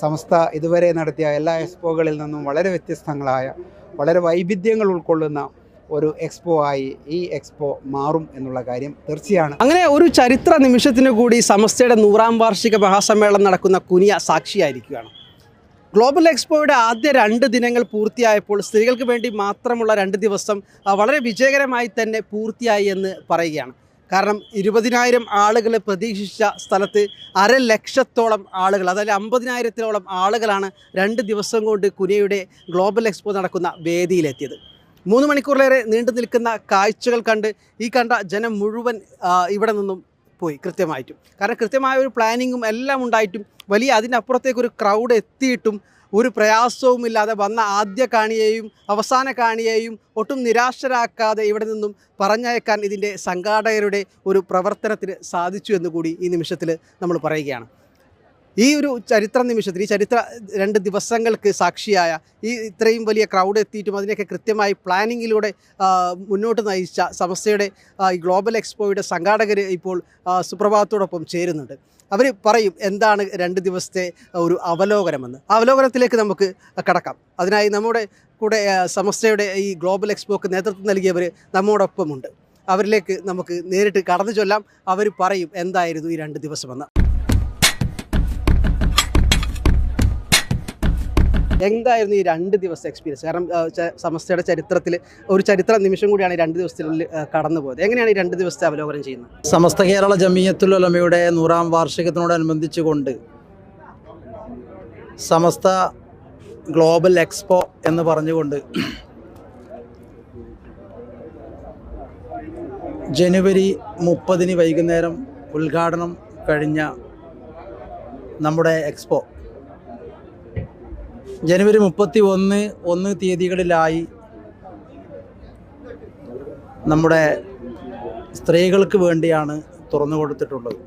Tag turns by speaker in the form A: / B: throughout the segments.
A: സംസ്ഥ ഇതുവരെ നടത്തിയ എല്ലാ എക്സ്പോകളിൽ നിന്നും വളരെ വ്യത്യസ്തങ്ങളായ വളരെ വൈവിധ്യങ്ങൾ ഉൾക്കൊള്ളുന്ന ഒരു എക്സ്പോ ആയി ഈ എക്സ്പോ മാറും എന്നുള്ള കാര്യം തീർച്ചയാണ്.
B: അങ്ങനെ ഒരു ചരിത്ര നിമിഷത്തിനു കൂടി സമസ്തയുടെ നൂറാം വാർഷിക മഹാസമ്മേളനം നടക്കുന്ന കുനിയ സാക്ഷിയായിരിക്കുകയാണ്. ഗ്ലോബൽ എക്സ്പോയുടെ ആദ്യ രണ്ട് ദിനങ്ങൾ പൂർത്തിയായപ്പോൾ സ്ത്രീകൾക്ക് വേണ്ടി മാത്രമുള്ള രണ്ട് ദിവസം വളരെ വിജയകരമായി തന്നെ പൂർത്തിയായി എന്ന് പറയുകയാണ്. കാരണം ഇരുപതിനായിരം ആളുകൾ പ്രതീക്ഷിച്ച സ്ഥലത്ത് അര ലക്ഷത്തോളം ആളുകൾ അതായത് അമ്പതിനായിരത്തിലോളം ആളുകളാണ് രണ്ട് ദിവസം കൊണ്ട് കുനിയുടെ ഗ്ലോബൽ എക്സ്പോ നടക്കുന്ന വേദിയിലെത്തിയത്. മൂന്ന് മണിക്കൂറിലേറെ നീണ്ടു നിൽക്കുന്ന കാഴ്ചകൾ കണ്ട് ഈ കണ്ട ജനം മുഴുവൻ ഇവിടെ നിന്നും പോയി കൃത്യമായിട്ടും. കാരണം കൃത്യമായ ഒരു പ്ലാനിങ്ങും എല്ലാം ഉണ്ടായിട്ടും വലിയ അതിനപ്പുറത്തേക്കൊരു ക്രൗഡ് എത്തിയിട്ടും ഒരു പ്രയാസവുമില്ലാതെ വന്ന ആദ്യ കാണിയെയും അവസാന കാണിയെയും ഒട്ടും നിരാശരാക്കാതെ ഇവിടെ നിന്നും പറഞ്ഞയക്കാൻ ഇതിന്റെ സംഘാടകരുടെ ഒരു പ്രവർത്തനത്തിന് സാധിച്ചു എന്നുകൂടി ഈ നിമിഷത്തിൽ നമ്മൾ പറയുകയാണ്. ഈ ഒരു ചരിത്ര നിമിഷത്തിൽ ഈ ചരിത്ര രണ്ട് ദിവസങ്ങൾക്ക് സാക്ഷിയായ ഈ ഇത്രയും വലിയ ക്രൗഡ് എത്തിയിട്ടും അതിനെയൊക്കെ കൃത്യമായി പ്ലാനിങ്ങിലൂടെ മുന്നോട്ട് നയിച്ച സമസ്തയുടെ ഈ ഗ്ലോബൽ എക്സ്പോയുടെ സംഘാടകർ ഇപ്പോൾ സുപ്രഭാതത്തോടൊപ്പം ചേരുന്നുണ്ട്. അവർ പറയും എന്താണ് രണ്ട് ദിവസത്തെ ഒരു അവലോകനമെന്ന്. അവലോകനത്തിലേക്ക് നമുക്ക് കടക്കാം. അതിനായി നമ്മുടെ കൂടെ സമസ്തയുടെ ഈ ഗ്ലോബൽ എക്സ്പോക്ക് നേതൃത്വം നൽകിയവർ നമ്മോടൊപ്പമുണ്ട്. അവരിലേക്ക് നമുക്ക് നേരിട്ട് കടന്നു ചൊല്ലാം. അവർ പറയും എന്തായിരുന്നു ഈ രണ്ട് ദിവസമെന്ന്. എന്തായിരുന്നു ഈ രണ്ട് ദിവസത്തെ എക്സ്പീരിയൻസ് കാരണം സമസ്തയുടെ ചരിത്രത്തിൽ ഒരു ചരിത്ര നിമിഷം കൂടിയാണ് ഈ രണ്ട് ദിവസത്തിനുള്ളിൽ കടന്നുപോയത്. എങ്ങനെയാണ് ഈ രണ്ട് ദിവസത്തെ അവലോകനം ചെയ്യുന്നത്?
C: സമസ്ത കേരള ജമീയത്തുലമയുടെ നൂറാം വാർഷികത്തിനോടനുബന്ധിച്ചുകൊണ്ട് സമസ്ത ഗ്ലോബൽ എക്സ്പോ എന്ന് പറഞ്ഞുകൊണ്ട് ജനുവരി മുപ്പതിന് വൈകുന്നേരം ഉദ്ഘാടനം കഴിഞ്ഞ നമ്മുടെ എക്സ്പോ ജനുവരി മുപ്പത്തി ഒന്ന് ഒന്ന് തീയതികളിലായി നമ്മുടെ സ്ത്രീകൾക്ക് വേണ്ടിയാണ് തുറന്നു കൊടുത്തിട്ടുള്ളത്.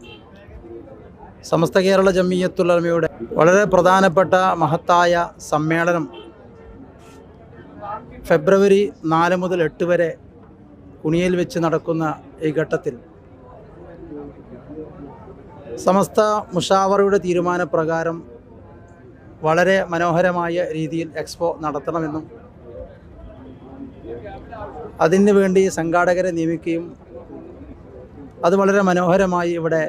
C: സമസ്ത കേരള ജമീയത്തുള്ളമയുടെ വളരെ പ്രധാനപ്പെട്ട മഹത്തായ സമ്മേളനം ഫെബ്രുവരി നാല് മുതൽ എട്ട് വരെ കുണിയിൽ വെച്ച് നടക്കുന്ന ഈ ഘട്ടത്തിൽ സമസ്ത മുഷാവറയുടെ തീരുമാനപ്രകാരം വളരെ മനോഹരമായ രീതിയിൽ എക്സ്പോ നടത്തണമെന്നും അതിന് വേണ്ടി സംഘാടകരെ നിയമിക്കുകയും അത് വളരെ മനോഹരമായി ഇവിടെ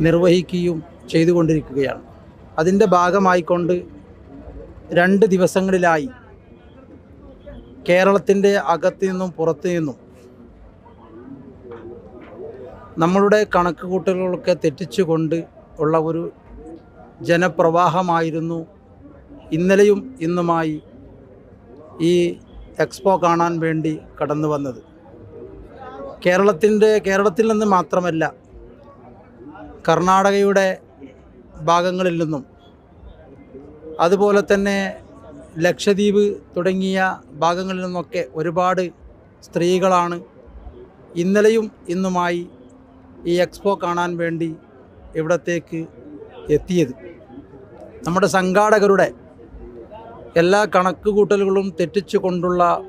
C: നിർവഹിക്കുകയും ചെയ്തുകൊണ്ടിരിക്കുകയാണ്. അതിന്റെ ഭാഗമായിക്കൊണ്ട് രണ്ട് ദിവസങ്ങളിലായി കേരളത്തിന്റെ അകത്തു നിന്നും പുറത്തു നിന്നും നമ്മളുടെ കണക്കുകൂട്ടലുകളൊക്കെ തെറ്റിച്ചുകൊണ്ട് ഉള്ള ഒരു ജനപ്രവാഹമായിരുന്നു ഇന്നലെയും ഇന്നുമായി ഈ എക്സ്പോ കാണാൻ വേണ്ടി കടന്നു വന്നത്. കേരളത്തിന്റെ കേരളത്തിൽ നിന്ന് മാത്രമല്ല കർണാടകയുടെ ഭാഗങ്ങളിൽ നിന്നും അതുപോലെ തന്നെ ലക്ഷദ്വീപ് തുടങ്ങിയ ഭാഗങ്ങളിൽ നിന്നൊക്കെ ഒരുപാട് സ്ത്രീകളാണ് ഇന്നലെയും ഇന്നുമായി ഈ എക്സ്പോ കാണാൻ വേണ്ടി ഇവിടത്തേക്ക് എത്തിയത്? നമ്മുടെ സംഘാടകരുടെ എല്ലാ കണക്കുകൂട്ടലുകളും തെറ്റിച്ചു കൊണ്ടുള്ള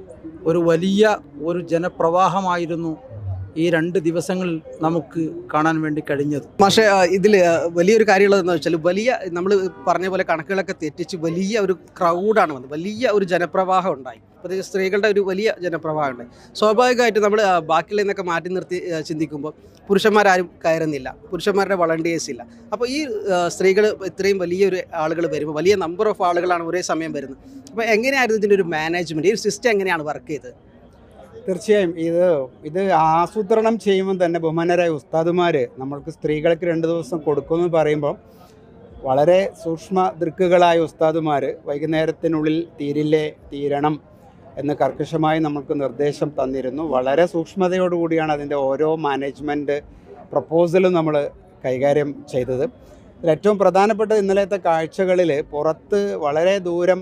C: ഒരു വലിയ ഒരു ജനപ്രവാഹമായിരുന്നു ഈ രണ്ട് ദിവസങ്ങളിൽ നമുക്ക് കാണാൻ വേണ്ടി കഴിഞ്ഞത്.
B: പക്ഷേ ഇതിൽ വലിയൊരു കാര്യമുള്ളതെന്ന് വെച്ചാൽ വലിയ നമ്മൾ പറഞ്ഞ പോലെ കണക്കുകളൊക്കെ തെറ്റിച്ച് വലിയ ഒരു ക്രൗഡാണ് വന്നത്. വലിയ ഒരു ജനപ്രവാഹം ഉണ്ടായി. പ്രത്യേകിച്ച് സ്ത്രീകളുടെ ഒരു വലിയ ജനപ്രവാഹമുണ്ട്. സ്വാഭാവികമായിട്ട് നമ്മൾ ബാക്കിയുള്ള നിന്നൊക്കെ മാറ്റി നിർത്തി ചിന്തിക്കുമ്പോൾ പുരുഷന്മാരാരും കയറുന്നില്ല. പുരുഷന്മാരുടെ വളണ്ടിയേഴ്സ് ഇല്ല. അപ്പോൾ ഈ സ്ത്രീകൾ ഇത്രയും വലിയൊരു ആളുകൾ വരുമ്പോൾ വലിയ നമ്പർ ഓഫ് ആളുകളാണ് ഒരേ സമയം വരുന്നത്. അപ്പോൾ എങ്ങനെയായിരുന്നു ഇതിന്റെ ഒരു മാനേജ്മെന്റ് ഈ ഒരു സിസ്റ്റം എങ്ങനെയാണ് വർക്ക് ചെയ്തത്?
A: തീർച്ചയായും. ഇത് ഇത് ആസൂത്രണം ചെയ്യുമ്പോൾ തന്നെ ബഹുമാനരായ ഉസ്താദുമാർ നമ്മൾക്ക് സ്ത്രീകൾക്ക് രണ്ട് ദിവസം കൊടുക്കുമെന്ന് പറയുമ്പോൾ വളരെ സൂക്ഷ്മ ദൃക്കുകളായ ഉസ്താദുമാർ വൈകുന്നേരത്തിനുള്ളിൽ തീരില്ലേ തീരണം എന്ന് കർക്കശമായി നമുക്ക് നിർദ്ദേശം തന്നിരുന്നു. വളരെ സൂക്ഷ്മതയോടുകൂടിയാണ് അതിന്റെ ഓരോ മാനേജ്മെന്റ് പ്രപ്പോസലും നമ്മൾ കൈകാര്യം ചെയ്തത്. ഏറ്റവും പ്രധാനപ്പെട്ട ഇന്നലത്തെ കാഴ്ചകളിൽ പുറത്ത് വളരെ ദൂരം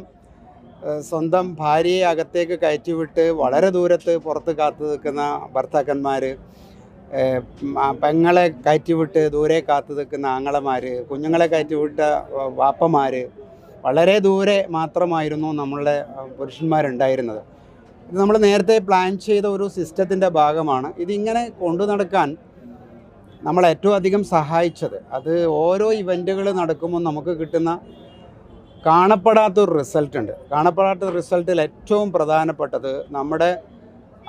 A: സ്വന്തം ഭാര്യയെ അകത്തേക്ക് കയറ്റിവിട്ട് വളരെ ദൂരത്ത് പുറത്ത് കാത്തു നിൽക്കുന്ന ഭർത്താക്കന്മാർ പെങ്ങളെ കയറ്റിവിട്ട് ദൂരെ കാത്തു നിൽക്കുന്ന ആങ്ങളമാർ കുഞ്ഞുങ്ങളെ കയറ്റിവിട്ട വാപ്പമാർ വളരെ ദൂരെ മാത്രമായിരുന്നു നമ്മളുടെ പുരുഷന്മാരുണ്ടായിരുന്നത്. ഇത് നമ്മൾ നേരത്തെ പ്ലാൻ ചെയ്ത ഒരു സിസ്റ്റത്തിന്റെ ഭാഗമാണ്. ഇതിങ്ങനെ കൊണ്ടു നടക്കാൻ
D: നമ്മൾ ഏറ്റവും അധികം സഹായിച്ചത്. അത് ഓരോ ഇവന്റുകൾ നടക്കുമ്പോൾ നമുക്ക് കിട്ടുന്ന കാണപ്പെടാത്തൊരു റിസൾട്ട് ഉണ്ട്. കാണപ്പെടാത്ത റിസൾട്ടിൽ ഏറ്റവും പ്രധാനപ്പെട്ടത് നമ്മുടെ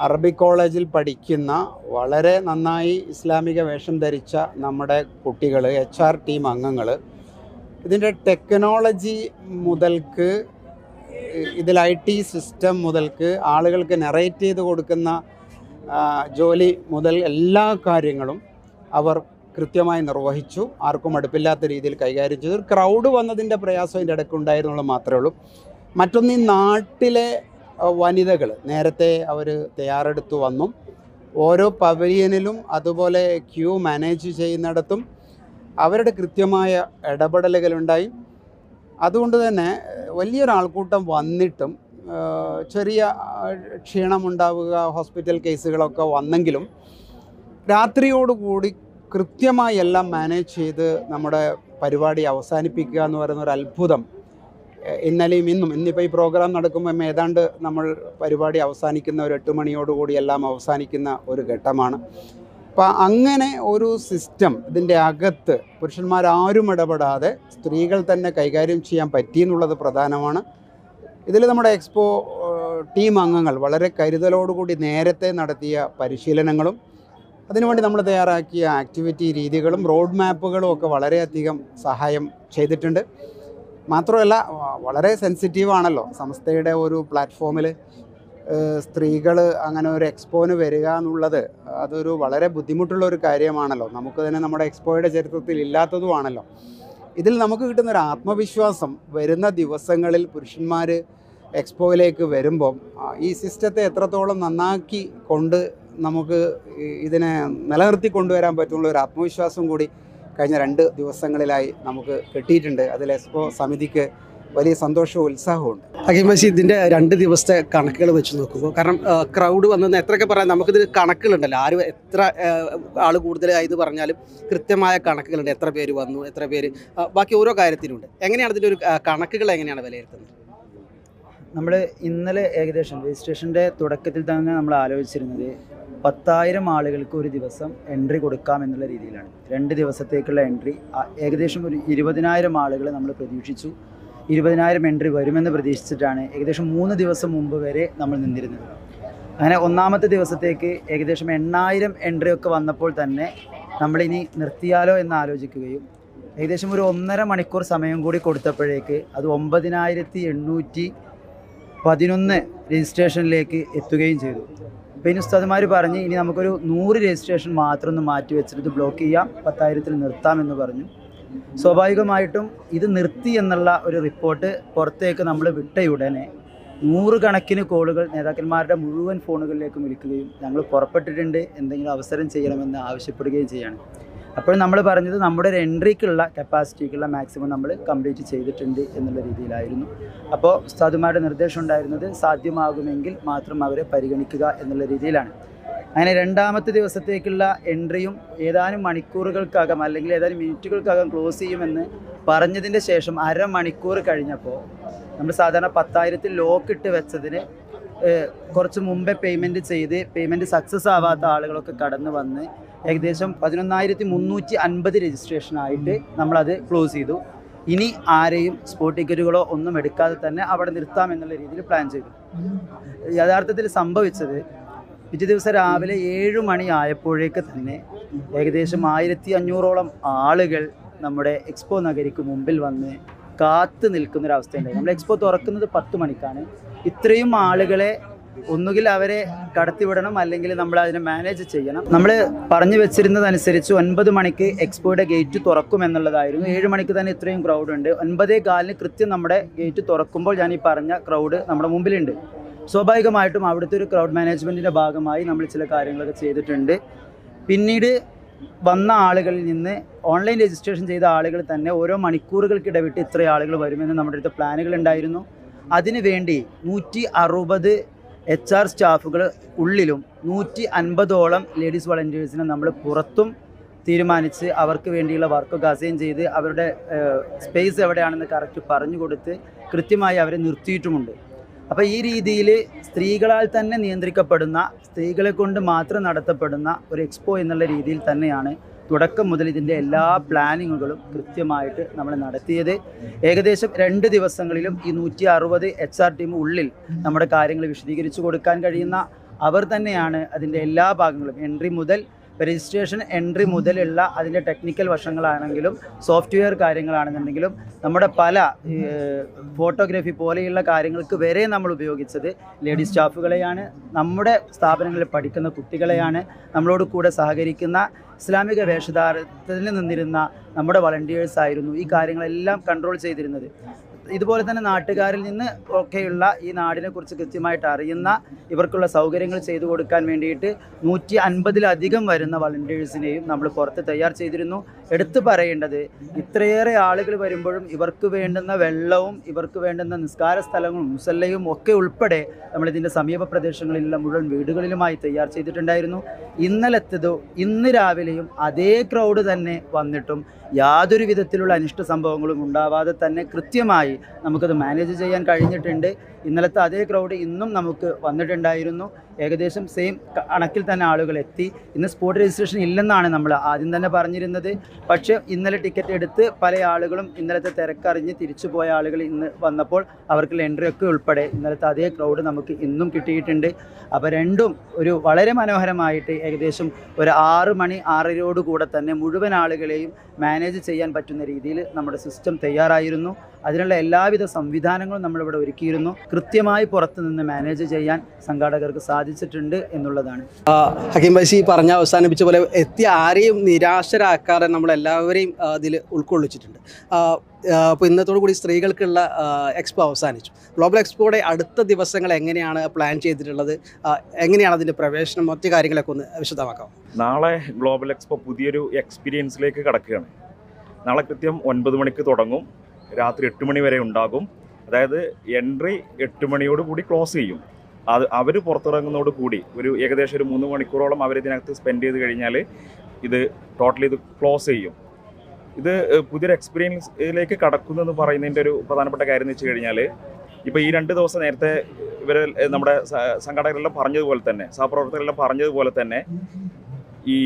D: അറബിക് കോളേജിൽ പഠിക്കുന്ന വളരെ നന്നായി ഇസ്ലാമിക വേഷം ധരിച്ച നമ്മുടെ കുട്ടികൾ എച്ച് ആർ ടീം അംഗങ്ങൾ ഇതിന്റെ ടെക്നോളജി മുതൽക്ക് ഇതിൽ ഐ ടി സിസ്റ്റം മുതൽക്ക് ആളുകൾക്ക് നെറേറ്റ് ചെയ്ത് കൊടുക്കുന്ന ജോലി മുതൽ എല്ലാ കാര്യങ്ങളും അവർ കൃത്യമായി നിർവഹിച്ചു. ആർക്കും അടുപ്പില്ലാത്ത രീതിയിൽ കൈകാര്യം ചെയ്തു. ക്രൗഡ് വന്നതിന്റെ പ്രയാസം അതിന്റെ ഇടയ്ക്ക് ഉണ്ടായിരുന്നുള്ളൂ മാത്രമേ ഉള്ളൂ. മറ്റൊന്ന് ഈ നാട്ടിലെ വനിതകൾ നേരത്തെ അവർ തയ്യാറെടുത്തു വന്നു. ഓരോ പവലിയനിലും അതുപോലെ ക്യൂ മാനേജ് ചെയ്യുന്നിടത്തും അവരുടെ കൃത്യമായ ഇടപെടലുകളുണ്ടായി. അതുകൊണ്ട് തന്നെ വലിയൊരു ആൾക്കൂട്ടം വന്നിട്ടും ചെറിയ ക്ഷീണമുണ്ടാവുക ഹോസ്പിറ്റൽ കേസുകളൊക്കെ വന്നെങ്കിലും രാത്രിയോടുകൂടി കൃത്യമായി എല്ലാം മാനേജ് ചെയ്ത് നമ്മുടെ പരിപാടി അവസാനിപ്പിക്കുക എന്ന് പറയുന്ന ഒരു അത്ഭുതം ഇന്നലെയും ഇന്നും. ഇന്നിപ്പോൾ ഈ പ്രോഗ്രാം നടക്കുമ്പം ഏതാണ്ട് നമ്മൾ പരിപാടി അവസാനിക്കുന്ന ഒരു എട്ട് മണിയോടുകൂടി എല്ലാം അവസാനിക്കുന്ന ഒരു ഘട്ടമാണ്. അപ്പം അങ്ങനെ ഒരു സിസ്റ്റം ഇതിന്റെ അകത്ത് പുരുഷന്മാരാരും ഇടപെടാതെ സ്ത്രീകൾ തന്നെ കൈകാര്യം ചെയ്യാൻ പറ്റി എന്നുള്ളത് പ്രധാനമാണ്. ഇതിൽ നമ്മുടെ എക്സ്പോ ടീം അംഗങ്ങൾ വളരെ കരുതലോടുകൂടി നേരത്തെ നടത്തിയ പരിശീലനങ്ങളും അതിനുവേണ്ടി നമ്മൾ തയ്യാറാക്കിയ ആക്ടിവിറ്റി രീതികളും റോഡ് മാപ്പുകളും ഒക്കെ വളരെയധികം സഹായം ചെയ്തിട്ടുണ്ട്. മാത്രമല്ല വളരെ സെൻസിറ്റീവ് ആണല്ലോ. സംസ്ഥയുടെ ഒരു പ്ലാറ്റ്ഫോമിൽ സ്ത്രീകൾ അങ്ങനെ ഒരു എക്സ്പോന് വരിക എന്നുള്ളത് അതൊരു വളരെ ബുദ്ധിമുട്ടുള്ള ഒരു കാര്യമാണല്ലോ. നമുക്ക് തന്നെ നമ്മുടെ എക്സ്പോയുടെ ചരിത്രത്തിൽ ഇല്ലാത്തതുമാണല്ലോ. ഇതിൽ നമുക്ക് കിട്ടുന്ന ഒരു ആത്മവിശ്വാസം വരുന്ന ദിവസങ്ങളിൽ പുരുഷന്മാർ എക്സ്പോയിലേക്ക് വരുമ്പം ഈ സിസ്റ്റത്തെ എത്രത്തോളം നന്നാക്കി കൊണ്ട് നമുക്ക് ഇതിനെ നിലനിർത്തി കൊണ്ടുവരാൻ പറ്റുള്ള ഒരു ആത്മവിശ്വാസം കൂടി കഴിഞ്ഞ രണ്ട് ദിവസങ്ങളിലായി നമുക്ക് കിട്ടിയിട്ടുണ്ട്. അതിൽ എക്സ്പോ സമിതിക്ക് വലിയ സന്തോഷവും ഉത്സാഹവും
B: ഉണ്ട്. ബഷീർ ഇതിന്റെ രണ്ട് ദിവസത്തെ കണക്കുകൾ വെച്ച് നോക്കുമ്പോൾ കാരണം ക്രൗഡ് വന്നെന്ന് എത്രയൊക്കെ പറയാം നമുക്കിത് കണക്കുകളുണ്ടല്ലോ. ആരും എത്ര ആൾ കൂടുതലായി എന്ന് പറഞ്ഞാലും കൃത്യമായ കണക്കുകളുണ്ട്. എത്ര പേര് വന്നു എത്ര പേര് ബാക്കി ഓരോ കാര്യത്തിനുണ്ട് എങ്ങനെയാണ് ഇതിന്റെ ഒരു കണക്കുകൾ എങ്ങനെയാണ് വിലയിരുത്തുന്നത്?
A: നമ്മൾ ഇന്നലെ ഏകദേശം രജിസ്ട്രേഷന്റെ തുടക്കത്തിൽ തന്നെ നമ്മൾ ആലോചിച്ചിരുന്നത് പത്തായിരം ആളുകൾക്ക് ഒരു ദിവസം എൻട്രി കൊടുക്കാം എന്നുള്ള രീതിയിലാണ്. രണ്ട് ദിവസത്തേക്കുള്ള എൻട്രി ഏകദേശം ഒരു ഇരുപതിനായിരം ആളുകളെ നമ്മൾ പ്രതീക്ഷിച്ചു. ഇരുപതിനായിരം എൻട്രി വരുമെന്ന് പ്രതീക്ഷിച്ചിട്ടാണ് ഏകദേശം മൂന്ന് ദിവസം മുമ്പ് വരെ നമ്മൾ നിന്നിരുന്നത്. അങ്ങനെ ഒന്നാമത്തെ ദിവസത്തേക്ക് ഏകദേശം എണ്ണായിരം എൻട്രി ഒക്കെ വന്നപ്പോൾ തന്നെ നമ്മളിനി നിർത്തിയാലോ എന്ന് ആലോചിക്കുകയും ഏകദേശം ഒരു ഒന്നര മണിക്കൂർ സമയം കൂടി കൊടുത്തപ്പോഴേക്ക് അത് ഒമ്പതിനായിരത്തി എണ്ണൂറ്റി പതിനൊന്ന് രജിസ്ട്രേഷനിലേക്ക് എത്തുകയും ചെയ്തു. അപ്പോൾ ഇനി ഉസ്താദ്മാർ പറഞ്ഞ് ഇനി നമുക്കൊരു നൂറ് രജിസ്ട്രേഷൻ മാത്രം ഒന്ന് മാറ്റി വെച്ചിട്ട് ബ്ലോക്ക് ചെയ്യാം പത്തായിരത്തിൽ നിർത്താമെന്ന് പറഞ്ഞു. സ്വാഭാവികമായിട്ടും ഇത് നിർത്തി എന്നുള്ള ഒരു റിപ്പോർട്ട് പുറത്തേക്ക് നമ്മൾ വിട്ടയുടനെ നൂറുകണക്കിന് കോളുകൾ നേതാക്കന്മാരുടെ മുഴുവൻ ഫോണുകളിലേക്കും വിളിക്കുകയും ഞങ്ങൾ പുറപ്പെട്ടിട്ടുണ്ട് എന്തെങ്കിലും അവസരം ചെയ്യണമെന്ന് ആവശ്യപ്പെടുകയും ചെയ്യാണ്. അപ്പോൾ നമ്മൾ പറഞ്ഞത് നമ്മുടെ ഒരു എൻട്രിക്കുള്ള കപ്പാസിറ്റിക്കുള്ള മാക്സിമം നമ്മൾ കംപ്ലീറ്റ് ചെയ്തിട്ടുണ്ട് എന്നുള്ള രീതിയിലായിരുന്നു. അപ്പോൾ ഉസ്താദുമാരുടെ നിർദ്ദേശം ഉണ്ടായിരുന്നത് സാധ്യമാകുമെങ്കിൽ മാത്രം അവരെ പരിഗണിക്കുക എന്നുള്ള രീതിയിലാണ്. അങ്ങനെ രണ്ടാമത്തെ ദിവസത്തേക്കുള്ള എൻട്രിയും ഏതാനും മണിക്കൂറുകൾക്കകം അല്ലെങ്കിൽ ഏതാനും മിനിറ്റുകൾക്കകം ക്ലോസ് ചെയ്യുമെന്ന് പറഞ്ഞതിന്റെ ശേഷം അരമണിക്കൂർ കഴിഞ്ഞപ്പോൾ നമ്മൾ സാധാരണ പത്തായിരത്തിൽ ലോക്ക് ഇട്ട് വെച്ചതിന് കുറച്ച് മുമ്പേ പേയ്മെന്റ് ചെയ്ത് പേയ്മെന്റ് സക്സസ് ആവാത്ത ആളുകളൊക്കെ കടന്നു വന്ന് ഏകദേശം പതിനൊന്നായിരത്തി മുന്നൂറ്റി അൻപത് രജിസ്ട്രേഷനായിട്ട് നമ്മളത് ക്ലോസ് ചെയ്തു. ഇനി ആരെയും സ്പോട്ട് ടിക്കറ്റുകളോ ഒന്നും എടുക്കാതെ തന്നെ അവിടെ നിർത്താം എന്നുള്ള രീതിയിൽ പ്ലാൻ ചെയ്തു. യഥാർത്ഥത്തിൽ സംഭവിച്ചത് പിറ്റേ ദിവസം രാവിലെ ഏഴ് മണി ആയപ്പോഴേക്ക് തന്നെ ഏകദേശം ആയിരത്തി അഞ്ഞൂറോളം ആളുകൾ നമ്മുടെ എക്സ്പോ നഗരിക്ക് മുമ്പിൽ വന്ന് കാത്തു നിൽക്കുന്നൊരവസ്ഥയുണ്ടായി നമ്മൾ എക്സ്പോ തുറക്കുന്നത് പത്ത് മണിക്കാണ്. ഇത്രയും ആളുകളെ ഒന്നുകിൽ അവരെ കടത്തിവിടണം അല്ലെങ്കിൽ നമ്മൾ അതിനെ മാനേജ് ചെയ്യണം. നമ്മൾ പറഞ്ഞു വെച്ചിരുന്നതനുസരിച്ച് ഒൻപത് മണിക്ക് എക്സ്പോയുടെ ഗേറ്റ് തുറക്കും എന്നുള്ളതായിരുന്നു. ഏഴ് മണിക്ക് തന്നെ ഇത്രയും ക്രൗഡ് ഉണ്ട്. ഒൻപതേ കാലിന് കൃത്യം നമ്മുടെ ഗേറ്റ് തുറക്കുമ്പോൾ ഞാൻ ഈ പറഞ്ഞ ക്രൗഡ് നമ്മുടെ മുമ്പിലുണ്ട്. സ്വാഭാവികമായിട്ടും അവിടുത്തെ ഒരു ക്രൗഡ് മാനേജ്മെന്റിന്റെ ഭാഗമായി നമ്മൾ ചില കാര്യങ്ങളൊക്കെ ചെയ്തിട്ടുണ്ട്. പിന്നീട് വന്ന ആളുകളിൽ നിന്ന് ഓൺലൈൻ രജിസ്ട്രേഷൻ ചെയ്ത ആളുകൾ തന്നെ ഓരോ മണിക്കൂറുകൾക്കിടവിട്ട് ഇത്ര ആളുകൾ വരുമെന്ന് നമ്മുടെ അടുത്ത് പ്ലാനുകൾ ഉണ്ടായിരുന്നു. അതിനു വേണ്ടി നൂറ്റി അറുപത് എച്ച് ആർ സ്റ്റാഫുകൾ ഉള്ളിലും നൂറ്റി അൻപതോളം ലേഡീസ് വളണ്ടിയേഴ്സിനെ നമ്മൾ പുറത്തും തീരുമാനിച്ച് അവർക്ക് വേണ്ടിയുള്ള വർക്കൊക്കെ അസൈൻ ചെയ്ത് അവരുടെ സ്പേസ് എവിടെയാണെന്ന് കറക്റ്റ് പറഞ്ഞു കൊടുത്ത് കൃത്യമായി അവരെ നിർത്തിയിട്ടുമുണ്ട്. അപ്പോൾ ഈ രീതിയിൽ സ്ത്രീകളാൽ തന്നെ നിയന്ത്രിക്കപ്പെടുന്ന സ്ത്രീകളെ കൊണ്ട് മാത്രം നടത്തപ്പെടുന്ന ഒരു എക്സ്പോ എന്നുള്ള രീതിയിൽ തന്നെയാണ് തുടക്കം മുതൽ ഇതിന്റെ എല്ലാ പ്ലാനിങ്ങുകളും കൃത്യമായിട്ട് നമ്മൾ നടത്തിയത്. ഏകദേശം രണ്ട് ദിവസങ്ങളിലും ഈ നൂറ്റി അറുപത് എച്ച് ആർ ടീം ഉള്ളിൽ നമ്മുടെ കാര്യങ്ങൾ വിശദീകരിച്ചു കൊടുക്കാൻ കഴിയുന്ന അവർ തന്നെയാണ് അതിന്റെ എല്ലാ ഭാഗങ്ങളും. എൻട്രി മുതൽ രജിസ്ട്രേഷൻ എൻട്രി മുതലുള്ള അതിന്റെ ടെക്നിക്കൽ വശങ്ങളാണെങ്കിലും സോഫ്റ്റ്വെയർ കാര്യങ്ങളാണെന്നുണ്ടെങ്കിലും നമ്മുടെ പല ഫോട്ടോഗ്രാഫി പോലെയുള്ള കാര്യങ്ങൾക്ക് വരെ നമ്മൾ ഉപയോഗിച്ചത് ലേഡി സ്റ്റാഫുകളെയാണ്. നമ്മുടെ സ്ഥാപനങ്ങളിൽ പഠിക്കുന്ന കുട്ടികളെയാണ്. നമ്മളോട് കൂടെ സഹകരിക്കുന്ന ഇസ്ലാമിക വേഷധാരത്തിൽ നിന്നിരുന്ന നമ്മുടെ വളണ്ടിയേഴ്സ് ആയിരുന്നു ഈ കാര്യങ്ങളെല്ലാം കൺട്രോൾ ചെയ്തിരുന്നത്. ഇതുപോലെ തന്നെ നാട്ടുകാരിൽ നിന്ന് ഒക്കെയുള്ള ഈ നാടിനെ കുറിച്ച് കൃത്യമായിട്ട് അറിയുന്ന ഇവർക്കുള്ള സൗകര്യങ്ങൾ ചെയ്തു കൊടുക്കാൻ വേണ്ടിയിട്ട് നൂറ്റി അൻപതിലധികം വരുന്ന വളണ്ടിയേഴ്സിനെയും നമ്മൾ പുറത്ത് തയ്യാർ ചെയ്തിരുന്നു. എടുത്തു പറയേണ്ടത് ഇത്രയേറെ ആളുകൾ വരുമ്പോഴും ഇവർക്ക് വേണ്ടുന്ന വെള്ളവും ഇവർക്ക് വേണ്ടുന്ന നിസ്കാര സ്ഥലങ്ങളും മുസല്ലയും ഒക്കെ ഉൾപ്പെടെ നമ്മളിതിന്റെ സമീപ പ്രദേശങ്ങളിലുള്ള മുഴുവൻ വീടുകളിലുമായി തയ്യാർ ചെയ്തിട്ടുണ്ടായിരുന്നു. ഇന്നലെത്തതോ ഇന്ന് രാവിലെയും അതേ ക്രൗഡ് തന്നെ വന്നിട്ടും യാതൊരു വിധത്തിലുള്ള അനിഷ്ട സംഭവങ്ങളും ഉണ്ടാവാതെ തന്നെ കൃത്യമായി നമുക്കത് മാനേജ് ചെയ്യാൻ കഴിഞ്ഞിട്ടുണ്ട്. ഇന്നലത്തെ അതേ ക്രൗഡ് ഇന്നും നമുക്ക് വന്നിട്ടുണ്ടായിരുന്നു. ഏകദേശം സെയിം കണക്കിൽ തന്നെ ആളുകൾ എത്തി. ഇന്ന് സ്പോട്ട് രജിസ്ട്രേഷൻ ഇല്ലെന്നാണ് നമ്മൾ ആദ്യം തന്നെ പറഞ്ഞിരുന്നത്. പക്ഷേ ഇന്നലെ ടിക്കറ്റ് എടുത്ത് പല ആളുകളും ഇന്നലത്തെ തിരക്കറിഞ്ഞ് തിരിച്ചു പോയ ആളുകൾ ഇന്ന് വന്നപ്പോൾ അവർക്ക് എൻട്രി ഒക്കെ ഉൾപ്പെടെ ഇന്നലത്തെ അതേ ക്രൗഡ് നമുക്ക് ഇന്നും കിട്ടിയിട്ടുണ്ട്. അപ്പോൾ രണ്ടും ഒരു വളരെ മനോഹരമായിട്ട് ഏകദേശം ഒരു ആറ് മണി ആറരയോട് കൂടെ തന്നെ മുഴുവൻ ആളുകളെയും മാനേജ് ചെയ്യാൻ പറ്റുന്ന രീതിയിൽ നമ്മുടെ സിസ്റ്റം തയ്യാറായിരുന്നു. അതിനുള്ള എല്ലാവിധ സംവിധാനങ്ങളും നമ്മളിവിടെ ഒരുക്കിയിരുന്നു. കൃത്യമായി പുറത്തു നിന്ന് മാനേജ് ചെയ്യാൻ സംഘാടകർക്ക് സാധിച്ചിട്ടുണ്ട് എന്നുള്ളതാണ്.
B: ഹക്കീം ബൈസി പറഞ്ഞ അവസാനിപ്പിച്ച പോലെ എത്തിയ ആരെയും നിരാശരാക്കാതെ നമ്മളെല്ലാവരെയും അതിൽ ഉൾക്കൊള്ളിച്ചിട്ടുണ്ട്. അപ്പോൾ ഇന്നത്തോടു കൂടി സ്ത്രീകൾക്കുള്ള എക്സ്പോ അവസാനിച്ചു. ഗ്ലോബൽ എക്സ്പോയുടെ അടുത്ത ദിവസങ്ങൾ എങ്ങനെയാണ് പ്ലാൻ ചെയ്തിട്ടുള്ളത്? എങ്ങനെയാണ് അതിന്റെ പ്രവേശനം? മറ്റു കാര്യങ്ങളൊക്കെ ഒന്ന് വിശദമാക്കാം.
E: നാളെ ഗ്ലോബൽ എക്സ്പോ പുതിയൊരു എക്സ്പീരിയൻസിലേക്ക് കടക്കുകയാണ്. നാളെ കൃത്യം ഒൻപത് മണിക്ക് തുടങ്ങും. രാത്രി എട്ട് മണി വരെ ഉണ്ടാകും. അതായത് എൻട്രി എട്ട് മണിയോട് കൂടി ക്ലോസ് ചെയ്യും. അത് അവർ പുറത്തിറങ്ങുന്നതോട് കൂടി ഒരു ഏകദേശം ഒരു മൂന്ന് മണിക്കൂറോളം അവർ ഇതിനകത്ത് സ്പെൻഡ് ചെയ്ത് കഴിഞ്ഞാൽ ഇത് ടോട്ടലി ഇത് ക്ലോസ് ചെയ്യും. ഇത് പുതിയൊരു എക്സ്പീരിയൻസിലേക്ക് കടക്കുന്നു എന്ന് പറയുന്നതിന്റെ ഒരു പ്രധാനപ്പെട്ട കാര്യം എന്ന് വെച്ച് കഴിഞ്ഞാൽ ഇപ്പോൾ ഈ രണ്ട് ദിവസം നേരത്തെ ഇവർ നമ്മുടെ സംഘാടകരെല്ലാം പറഞ്ഞതുപോലെ തന്നെ സഹപ്രവർത്തകരെല്ലാം പറഞ്ഞതുപോലെ തന്നെ ഈ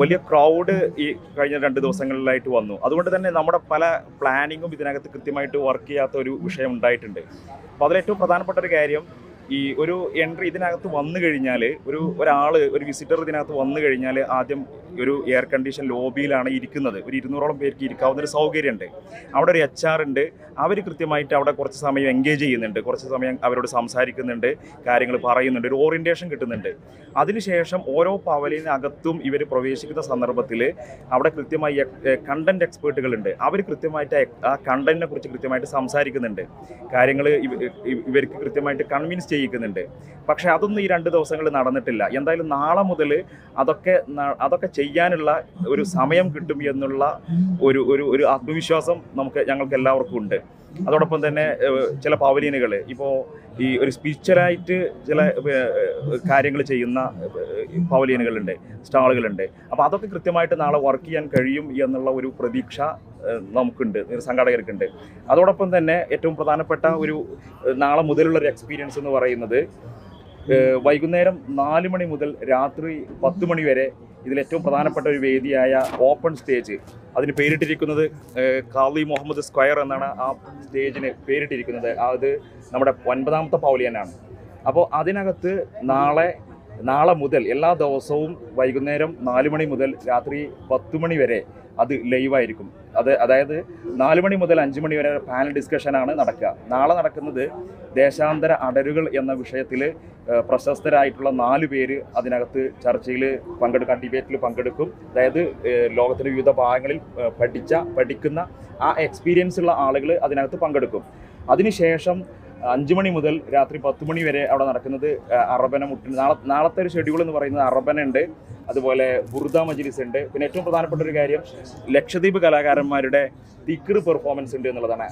E: വലിയ ക്രൗഡ് ഈ കഴിഞ്ഞ രണ്ട് ദിവസങ്ങളിലായിട്ട് വന്നു. അതുകൊണ്ട് തന്നെ നമ്മുടെ പല പ്ലാനിങ്ങും ഇതിനകത്ത് കൃത്യമായിട്ട് വർക്ക് ചെയ്യാത്ത ഒരു വിഷയം ഉണ്ടായിട്ടുണ്ട്. അപ്പോൾ അതിലേറ്റവും പ്രധാനപ്പെട്ട ഒരു കാര്യം ഈ ഒരു എൻട്രി ഇതിനകത്ത് വന്നു കഴിഞ്ഞാൽ ഒരു ഒരാൾ ഒരു വിസിറ്റർ ഇതിനകത്ത് വന്നു കഴിഞ്ഞാൽ ആദ്യം ഒരു എയർ കണ്ടീഷൻ ലോബിയിലാണ് ഇരിക്കുന്നത്. ഒരു ഇരുന്നൂറോളം പേർക്ക് ഇരിക്കാവുന്ന ഒരു സൗകര്യമുണ്ട്. അവിടെ ഒരു എച്ച് ആർ ഉണ്ട്. അവർ കൃത്യമായിട്ട് അവിടെ കുറച്ച് സമയം എൻഗേജ് ചെയ്യുന്നുണ്ട്. കുറച്ച് സമയം അവരോട് സംസാരിക്കുന്നുണ്ട് കാര്യങ്ങൾ പറയുന്നുണ്ട് ഒരു ഓറിയന്റേഷൻ കിട്ടുന്നുണ്ട്. അതിനുശേഷം ഓരോ പവലിനകത്തും ഇവർ പ്രവേശിക്കുന്ന സന്ദർഭത്തിൽ അവിടെ കൃത്യമായി കണ്ടന്റ് എക്സ്പേർട്ടുകളുണ്ട് അവർ കൃത്യമായിട്ട് ആ കണ്ടന്റിനെ കുറിച്ച് കൃത്യമായിട്ട് സംസാരിക്കുന്നുണ്ട്. കാര്യങ്ങൾ ഇവർക്ക് കൃത്യമായിട്ട് കൺവിൻസ് ചെയ്യിക്കുന്നുണ്ട്. പക്ഷേ അതൊന്നും ഈ രണ്ട് ദിവസങ്ങൾ നടന്നിട്ടില്ല. എന്തായാലും നാളെ മുതൽ അതൊക്കെ അതൊക്കെ ചെയ്യാനുള്ള ഒരു സമയം കിട്ടും എന്നുള്ള ഒരു ഒരു ഒരു ആത്മവിശ്വാസം നമുക്ക് ഞങ്ങൾക്ക് എല്ലാവർക്കും ഉണ്ട്. അതോടൊപ്പം തന്നെ ചില പവലിയനുകൾ ഇപ്പോൾ ഈ ഒരു സ്പിരിച്വലായിട്ട് ചില കാര്യങ്ങൾ ചെയ്യുന്ന പവലിയനുകളുണ്ട് സ്റ്റാളുകളുണ്ട്. അപ്പോൾ അതൊക്കെ കൃത്യമായിട്ട് നാളെ വർക്ക് ചെയ്യാൻ കഴിയും എന്നുള്ള ഒരു പ്രതീക്ഷ നമുക്കുണ്ട് സംഘാടകർക്കുണ്ട്. അതോടൊപ്പം തന്നെ ഏറ്റവും പ്രധാനപ്പെട്ട ഒരു നാളെ മുതലുള്ള ഒരു എക്സ്പീരിയൻസ് എന്ന് പറയുന്നത് വൈകുന്നേരം നാല് മണി മുതൽ രാത്രി പത്ത് മണി വരെ ഇതിൽ ഏറ്റവും പ്രധാനപ്പെട്ട ഒരു വേദിയായ ഓപ്പൺ സ്റ്റേജ് അതിന് പേരിട്ടിരിക്കുന്നത് കാളി മുഹമ്മദ് സ്ക്വയർ എന്നാണ് ആ സ്റ്റേജിന് പേരിട്ടിരിക്കുന്നത്. അത് നമ്മുടെ ഒൻപതാമത്തെ പൗലിയനാണ്. അപ്പോൾ അതിനകത്ത് നാളെ നാളെ മുതൽ എല്ലാ ദിവസവും വൈകുന്നേരം നാല് മണി മുതൽ രാത്രി പത്ത് മണി വരെ അത് ലൈവായിരിക്കും അത് അതായത് നാല് മണി മുതൽ അഞ്ച് മണി വരെ പാനൽ ഡിസ്കഷനാണ് നടക്കുക. നാളെ നടക്കുന്നത് ദേശാന്തര അടരുകൾ എന്ന വിഷയത്തിൽ പ്രശസ്തരായിട്ടുള്ള നാല് പേര് അതിനകത്ത് ചർച്ചയിൽ പങ്കെടുക്കാൻ ഡിബേറ്റിൽ പങ്കെടുക്കും. അതായത് ലോകത്തിന്റെ വിവിധ ഭാഗങ്ങളിൽ പഠിച്ച പഠിക്കുന്ന ആ എക്സ്പീരിയൻസ് ഉള്ള ആളുകൾ അതിനകത്ത് പങ്കെടുക്കും. അതിനുശേഷം അഞ്ച് മണി മുതൽ രാത്രി പത്ത് മണി വരെ അവിടെ നടക്കുന്നത് അറബന മുട്ടിന് നാളെ നാളത്തെ ഒരു ഷെഡ്യൂൾ എന്ന് പറയുന്നത് അറബന ഉണ്ട് അതുപോലെ ബുർദ മജിലിസ് ഉണ്ട്. പിന്നെ ഏറ്റവും പ്രധാനപ്പെട്ട ഒരു കാര്യം ലക്ഷദ്വീപ് കലാകാരന്മാരുടെ തിക്കറ് പെർഫോമൻസ് ഉണ്ട് എന്നുള്ളതാണ്.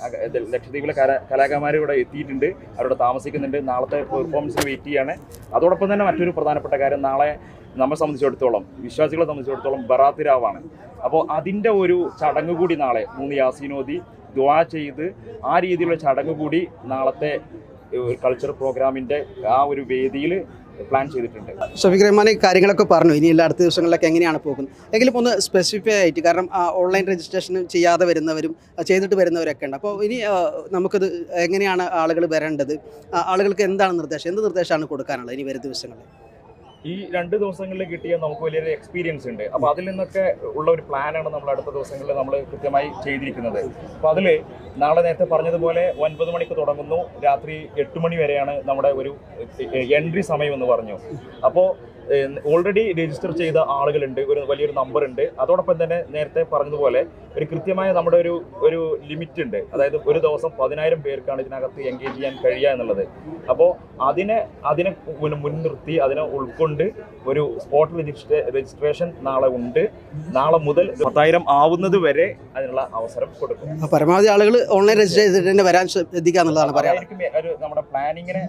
E: ലക്ഷദ്വീപിലെ കലാ കലാകാരന്മാർ ഇവിടെ എത്തിയിട്ടുണ്ട് അവരുടെ താമസിക്കുന്നുണ്ട്. നാളത്തെ പെർഫോമൻസിന് വെയിറ്റ് ചെയ്യാണ്. അതോടൊപ്പം തന്നെ മറ്റൊരു പ്രധാനപ്പെട്ട കാര്യം നാളെ നമ്മെ സംബന്ധിച്ചിടത്തോളം വിശ്വാസികളെ സംബന്ധിച്ചിടത്തോളം ബറാത്തിരാവാണ് അപ്പോൾ അതിന്റെ ഒരു ചടങ്ങ് കൂടി നാളെ മൂന്ന് യാസീനോദി ദ്വാ ചെയ്ത് ആ രീതിയിലുള്ള ചടങ്ങ് കൂടി നാളത്തെ കൾച്ചർ പ്രോഗ്രാമിന്റെ ആ ഒരു വേദിയിൽ പ്ലാൻ ചെയ്തിട്ടുണ്ട്.
B: ഷഫീഖ് റഹ്മാൻ കാര്യങ്ങളൊക്കെ പറഞ്ഞു. ഇനി എല്ലാ അടുത്ത ദിവസങ്ങളിലൊക്കെ എങ്ങനെയാണ് പോകുന്നത്? എങ്കിലും ഒന്ന് സ്പെസിഫൈ ആയിട്ട് കാരണം ഓൺലൈൻ രജിസ്ട്രേഷൻ ചെയ്യാതെ വരുന്നവരും ചെയ്തിട്ട് വരുന്നവരൊക്കെ ഉണ്ട്. അപ്പോൾ ഇനി നമുക്കത് എങ്ങനെയാണ് ആളുകൾ വരേണ്ടത്? ആളുകൾക്ക് എന്താണ് നിർദ്ദേശം? എന്ത് നിർദ്ദേശമാണ് കൊടുക്കാനുള്ളത് ഇനി വരും ദിവസങ്ങളിൽ?
E: ഈ രണ്ട് ദിവസങ്ങളിൽ കിട്ടിയ നമുക്ക് വലിയൊരു എക്സ്പീരിയൻസ് ഉണ്ട്. അപ്പോൾ അതിൽ നിന്നൊക്കെ ഉള്ള ഒരു പ്ലാനാണ് നമ്മൾ അടുത്ത ദിവസങ്ങളിൽ നമ്മൾ കൃത്യമായി ചെയ്തിരിക്കുന്നത്. അപ്പോൾ അതിൽ നാളെ നേരത്തെ പറഞ്ഞതുപോലെ ഒൻപത് മണിക്ക് തുടങ്ങുന്നു. രാത്രി എട്ട് മണി വരെയാണ് നമ്മുടെ ഒരു എൻട്രി സമയം എന്ന് പറഞ്ഞു. അപ്പോൾ ഓൾറെഡി രജിസ്റ്റർ ചെയ്ത ആളുകളുണ്ട്. ഒരു വലിയൊരു നമ്പർ ഉണ്ട്. അതോടൊപ്പം തന്നെ നേരത്തെ പറഞ്ഞതുപോലെ ഒരു കൃത്യമായ നമ്മുടെ ഒരു ഒരു ലിമിറ്റ് ഉണ്ട്. അതായത് ഒരു ദിവസം പതിനായിരം പേർക്കാണ് ഇതിനകത്ത് എൻഗേജ് ചെയ്യാൻ കഴിയുക എന്നുള്ളത്. അപ്പോൾ അതിനെ അതിനെ മുൻ- മുൻനിർത്തി അതിനെ ഉൾക്കൊണ്ട് ഒരു സ്പോട്ട് രജിസ്ട്രേ രജിസ്ട്രേഷൻ നാളെ ഉണ്ട്. നാളെ മുതൽ പത്തായിരം ആവുന്നത് വരെ അതിനുള്ള അവസരം കൊടുക്കും.
B: പരമാവധി ആളുകൾ ഓൺലൈൻ രജിസ്റ്റർ ചെയ്തിട്ട് തന്നെ വരാൻ ശ്രദ്ധിക്കുക എന്നുള്ളതാണ്
E: നമ്മുടെ പ്ലാനിങ്ങിനെ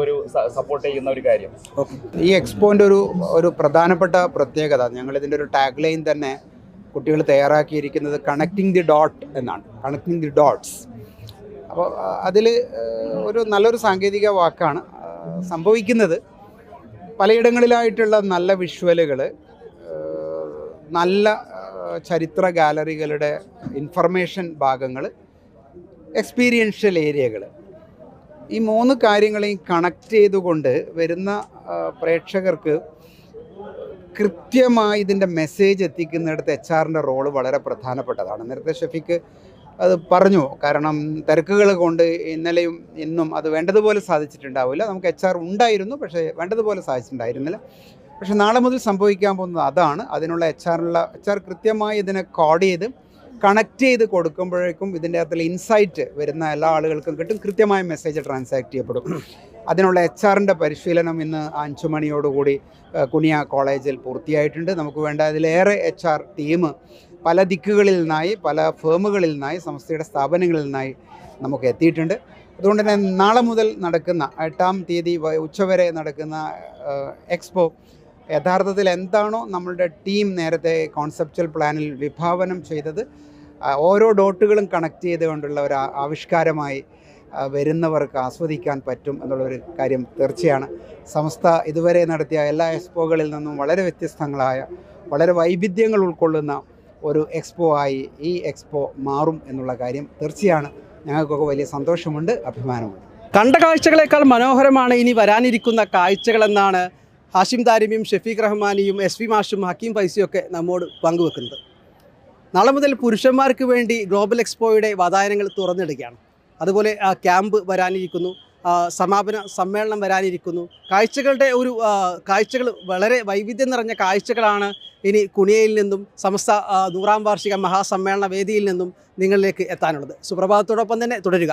E: ഒരു സപ്പോർട്ട് ചെയ്യുന്ന ഒരു കാര്യം.
A: ഈ എക്സ്പോന്റെ ഒരു ഒരു പ്രധാനപ്പെട്ട പ്രത്യേകത ഞങ്ങൾ ഇതിന്റെ ഒരു ടാഗ് ലൈൻ തന്നെ കുട്ടികൾ തയ്യാറാക്കിയിരിക്കുന്നത് കണക്റ്റിംഗ് ദി ഡോട്ട് എന്നാണ്. കണക്റ്റിംഗ് ദി ഡോട്ട്സ് അപ്പോൾ അതിൽ ഒരു നല്ലൊരു സാങ്കേതിക വാക്കാണ് സംഭവിക്കുന്നത്. പലയിടങ്ങളിലായിട്ടുള്ള നല്ല വിഷ്വലുകൾ നല്ല ചരിത്ര ഗാലറികളുടെ ഇൻഫർമേഷൻ ഭാഗങ്ങൾ എക്സ്പീരിയൻഷ്യൽ ഏരിയകൾ ഈ മൂന്ന് കാര്യങ്ങളെയും കണക്ട് ചെയ്തുകൊണ്ട് വരുന്ന പ്രേക്ഷകർക്ക് കൃത്യമായി ഇതിന്റെ മെസ്സേജ് എത്തിക്കുന്നിടത്ത് എച്ച് ആറിന്റെ റോൾ വളരെ പ്രധാനപ്പെട്ടതാണ്. നേരത്തെ ഷെഫിക്ക് അത് പറഞ്ഞു. കാരണം തിരക്കുകൾ കൊണ്ട് ഇന്നലെയും ഇന്നും അത് വേണ്ടതുപോലെ സാധിച്ചിട്ടുണ്ടാവില്ല. നമുക്ക് എച്ച് ആർ ഉണ്ടായിരുന്നു പക്ഷേ വേണ്ടതുപോലെ സാധിച്ചിട്ടുണ്ടായിരുന്നില്ല. പക്ഷേ നാളെ മുതൽ സംഭവിക്കാൻ പോകുന്നത് അതാണ്. അതിനുള്ള എച്ച് ആറിനുള്ള എച്ച് ആർ കൃത്യമായി ഇതിനെ കോഡ് ചെയ്ത് കണക്ട് ചെയ്ത് കൊടുക്കുമ്പോഴേക്കും ഇതിന്റെ അകത്തുള്ള ഇൻസൈറ്റ് വരുന്ന എല്ലാ ആളുകൾക്കും കിട്ടും. കൃത്യമായ മെസ്സേജ് ട്രാൻസാക്ട് ചെയ്യപ്പെടും. അതിനുള്ള എച്ച് ആറിന്റെ പരിശീലനം ഇന്ന് അഞ്ചു മണിയോടുകൂടി ഏഹ്, കുനിയ കോളേജിൽ പൂർത്തിയായിട്ടുണ്ട്. നമുക്ക് വേണ്ട അതിലേറെ എച്ച് ആർ ടീം പല ദിക്കുകളിൽ നിന്നായി പല ഫേമുകളിൽ നിന്നായി സംസ്ഥയുടെ സ്ഥാപനങ്ങളിൽ നിന്നായി നമുക്ക് എത്തിയിട്ടുണ്ട്. അതുകൊണ്ട് തന്നെ നാളെ മുതൽ നടക്കുന്ന എട്ടാം തീയതി ഉച്ചവരെ നടക്കുന്ന എക്സ്പോ യഥാർത്ഥത്തിൽ എന്താണോ നമ്മളുടെ ടീം നേരത്തെ കോൺസെപ്ച്വൽ പ്ലാനിൽ വിഭാവനം ചെയ്തത് ഓരോ ഡോട്ടുകളും കണക്ട് ചെയ്തുകൊണ്ടുള്ള ഒരു ആവിഷ്കാരമായി വരുന്നവർക്ക് ആസ്വദിക്കാൻ പറ്റും എന്നുള്ളൊരു കാര്യം തീർച്ചയാണ്. സംസ്ഥ ഇതുവരെ നടത്തിയ എല്ലാ എക്സ്പോകളിൽ നിന്നും വളരെ വ്യത്യസ്തങ്ങളായ വളരെ വൈവിധ്യങ്ങൾ ഉൾക്കൊള്ളുന്ന ഒരു എക്സ്പോ ആയി ഈ എക്സ്പോ മാറും എന്നുള്ള കാര്യം തീർച്ചയാണ്. ഞങ്ങൾക്കൊക്കെ വലിയ സന്തോഷമുണ്ട് അഭിമാനമുണ്ട്.
B: കണ്ട കാഴ്ചകളേക്കാൾ മനോഹരമാണ് ഇനി വരാനിരിക്കുന്ന കാഴ്ചകളെന്നാണ് ഹാഷിം താരിമിയും ഷെഫീഖ് റഹ്മാനിയും എസ് വി മാഷും ഹക്കീം ഫൈസിയും ഒക്കെ നമ്മോട് പങ്കുവെക്കുന്നത്. നാളെ മുതൽ പുരുഷന്മാർക്ക് വേണ്ടി ഗ്ലോബൽ എക്സ്പോയുടെ വാതായനങ്ങൾ തുറന്നിടുകയാണ്. അതുപോലെ ക്യാമ്പ് വരാനിരിക്കുന്നു സമാപന സമ്മേളനം വരാനിരിക്കുന്നു. കാഴ്ചകളുടെ ഒരു കാഴ്ചകൾ വളരെ വൈവിധ്യം നിറഞ്ഞ കാഴ്ചകളാണ് ഇനി കുണിയയിൽ നിന്നും സമസ്ത നൂറാം വാർഷിക മഹാസമ്മേളന വേദിയിൽ നിന്നും നിങ്ങളിലേക്ക് എത്താനുള്ളത്. സുപ്രഭാതത്തോടൊപ്പം തന്നെ തുടരുക.